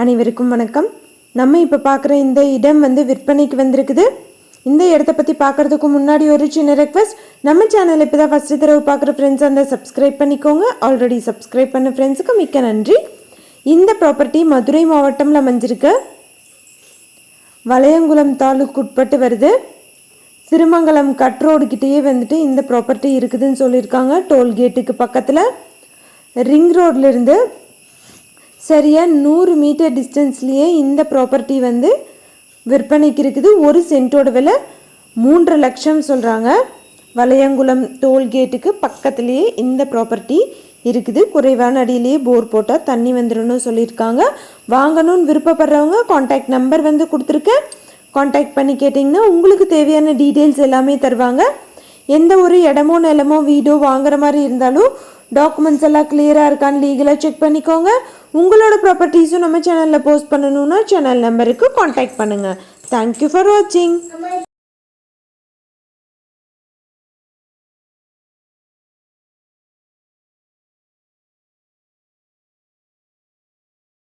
அனைவருக்கும் வணக்கம். நம்ம இப்போ பார்க்குற இந்த இடம் வந்து விற்பனைக்கு வந்திருக்குது. இந்த இடத்த பற்றி பார்க்குறதுக்கு முன்னாடி ஒரு சின்ன ரெக்வஸ்ட் நம்ம சேனல் இப்போ தான் ஃபஸ்ட்டு தடவை பார்க்குற ஃப்ரெண்ட்ஸ் அந்த சப்ஸ்கிரைப் பண்ணிக்கோங்க. ஆல்ரெடி சப்ஸ்கிரைப் பண்ண ஃப்ரெண்ட்ஸுக்கு மிக்க நன்றி. இந்த ப்ராப்பர்ட்டி மதுரை மாவட்டம்ல அமைஞ்சிருக்கு. வளையங்குளம் தாலுக்கு உட்பட்டு வருது. திருமங்கலம் கட் கிட்டேயே வந்துட்டு இந்த ப்ராப்பர்ட்டி இருக்குதுன்னு சொல்லியிருக்காங்க. டோல்கேட்டுக்கு பக்கத்தில். ரிங் ரோட்லேருந்து சரியாக நூறு மீட்டர் டிஸ்டன்ஸ்லேயே இந்த ப்ராப்பர்ட்டி வந்து விற்பனைக்கு இருக்குது. ஒரு சென்ட்டோட விலை மூன்றரை லட்சம் சொல்கிறாங்க வளையங்குளம் டோல்கேட்டுக்கு பக்கத்துலேயே இந்த ப்ராப்பர்ட்டி இருக்குது. குறைவான அடியிலேயே போர் போட்டால் தண்ணி வந்துடணும்னு சொல்லியிருக்காங்க. வாங்கணும்னு விருப்பப்படுறவங்க காண்டாக்ட் நம்பர் வந்து கொடுத்துருக்கேன் காண்டாக்ட் பண்ணி கேட்டிங்கன்னா உங்களுக்கு தேவையான டீட்டெயில்ஸ் எல்லாமே தருவாங்க. எந்த ஒரு இடமோ நிலமோ வீடோ வாங்குற மாதிரி இருந்தாலும் டாக்குமெண்ட்ஸ் எல்லாம் கிளியராக இருக்கான்னு லீகலாக செக் பண்ணிக்கோங்க. உங்களோட ப்ராப்பர்ட்டிஸும் நம்ம சேனலில் போஸ்ட் பண்ணணுன்னா சேனல் நம்பருக்கு காண்டாக்ட் பண்ணுங்கள் தேங்க்யூ ஃபார் வாட்சிங்